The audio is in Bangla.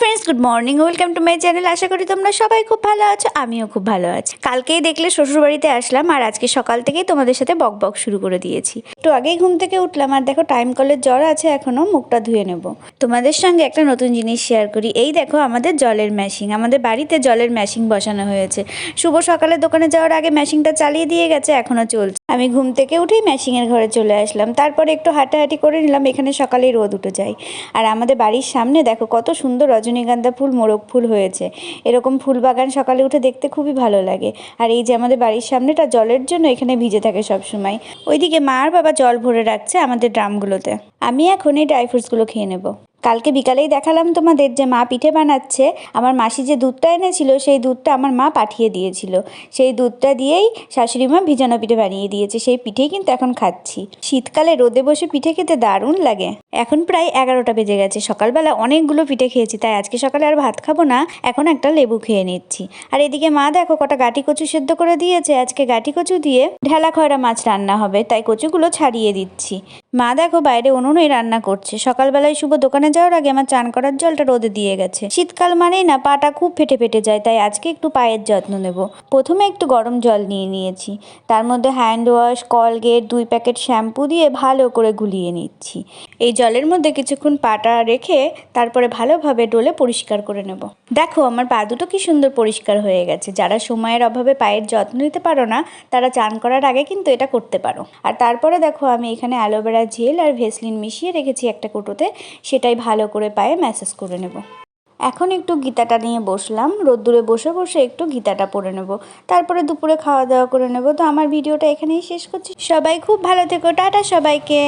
Friends, good morning, welcome to my channel. আশা করি তোমরা সবাই খুব ভালো আছো, আমিও খুব ভালো আছি। কালকেই দেখলে শ্বশুরবাড়িতে আসলাম, আর আজকে সকাল থেকেই তোমাদের সাথে বক বক শুরু করে দিয়েছি। একটু আগেই ঘুম থেকে উঠলাম, আর দেখো টাইম কলের জ্বর আছে, এখনও মুখটা ধুয়ে নেব। তোমাদের সঙ্গে একটা নতুন জিনিস শেয়ার করি। এই দেখো আমাদের জলের ম্যাশিং আমাদের বাড়িতে জলের ম্যাশিং বসানো হয়েছে। শুভ সকালে দোকানে যাওয়ার আগে ম্যাশিংটা চালিয়ে দিয়ে গেছে, এখনও চলছে। আমি ঘুম থেকে উঠেই ম্যাশিংয়ের ঘরে চলে আসলাম। তারপরে একটু হাঁটাহাঁটি করে নিলাম, এখানে সকালেই রোদ উঠে যায়। আর আমাদের বাড়ির সামনে দেখো কত সুন্দর রজনীগন্ধা ফুল, মোরগ ফুল হয়েছে। এরকম ফুল বাগান সকালে উঠে দেখতে খুবই ভালো লাগে। আর এই যে আমাদের বাড়ির সামনেটা জলের জন্য এখানে ভিজে থাকে সবসময়। ওইদিকে মা আর বাবা জল ভরে রাখছে আমাদের ড্রামগুলোতে। আমি এখন এই ড্রাই ফ্রুটসগুলো খেয়ে নেব। কালকে বিকালেই দেখালাম তোমাদের যে মা পিঠে বানাচ্ছে। আমার মাসি যে দুধটা এনেছিল, সেই দুধটা আমার মা পাঠিয়ে দিয়েছিল। সেই দুধটা দিয়েই শাশুড়ি মা ভিজানো পিঠে বানিয়ে দিয়েছে। সেই পিঠেই কিন্তু এখন খাচ্ছি। শীতকালে রোদে বসে পিঠে খেতে দারুণ লাগে। এখন প্রায় এগারোটা বেজে গেছে। সকালবেলা অনেকগুলো পিঠে খেয়েছি, তাই আজকে সকালে আর ভাত খাব না। এখন একটা লেবু খেয়ে নিচ্ছি। আর এদিকে মা দেখো কটা গাটি কচু সেদ্ধ করে দিয়েছে। আজকে গাটি কচু দিয়ে ঢেলা খয়রা মাছ রান্না হবে, তাই কচুগুলো ছাড়িয়ে দিচ্ছি। মা দেখো বাইরে উনুনেই রান্না করছে। সকালবেলায় শুভ দোকানে যাওয়ার আগে আমার চান করার জলটা রোদে দিয়ে গেছে। শীতকাল মানেই না, পাটা খুব ফেটে ফেটে যায়, তাই আজকে একটু পায়ের যত্ন নেব। প্রথমে একটু গরম জল নিয়ে নিয়েছি। তার মধ্যে হ্যান্ড ওয়াশ, কলগেট, দুই প্যাকেট শ্যাম্পু দিয়ে ভালো করে গুলিয়ে নিচ্ছি। এই জলের মধ্যে কিছুক্ষণ পাটা রেখে তারপরে ভালোভাবে ডোলে পরিষ্কার করে নেব। দেখো, আমার পা দুটো কি সুন্দর পরিষ্কার হয়ে গেছে। যারা সময়ের অভাবে পায়ের যত্ন নিতে পারো না, তারা চান করার আগে কিন্তু এটা করতে পারো। আর তারপরে দেখো, আমি এখানে অ্যালোভেরা জেল আর ভেসলিন মিশিয়ে রেখেছি একটা কোটোতে, সেটাই ভালো করে পায়ে ম্যাসেজ করে নেব। এখন একটু গীতাটা নিয়ে বসলাম, রোদ্দুরে বসে বসে একটু গীতাটা পরে নেব। তারপরে দুপুরে খাওয়া দাওয়া করে নেব। তো আমার ভিডিওটা এখানেই শেষ করছি। সবাই খুব ভালো থেকো, টাটা সবাইকে।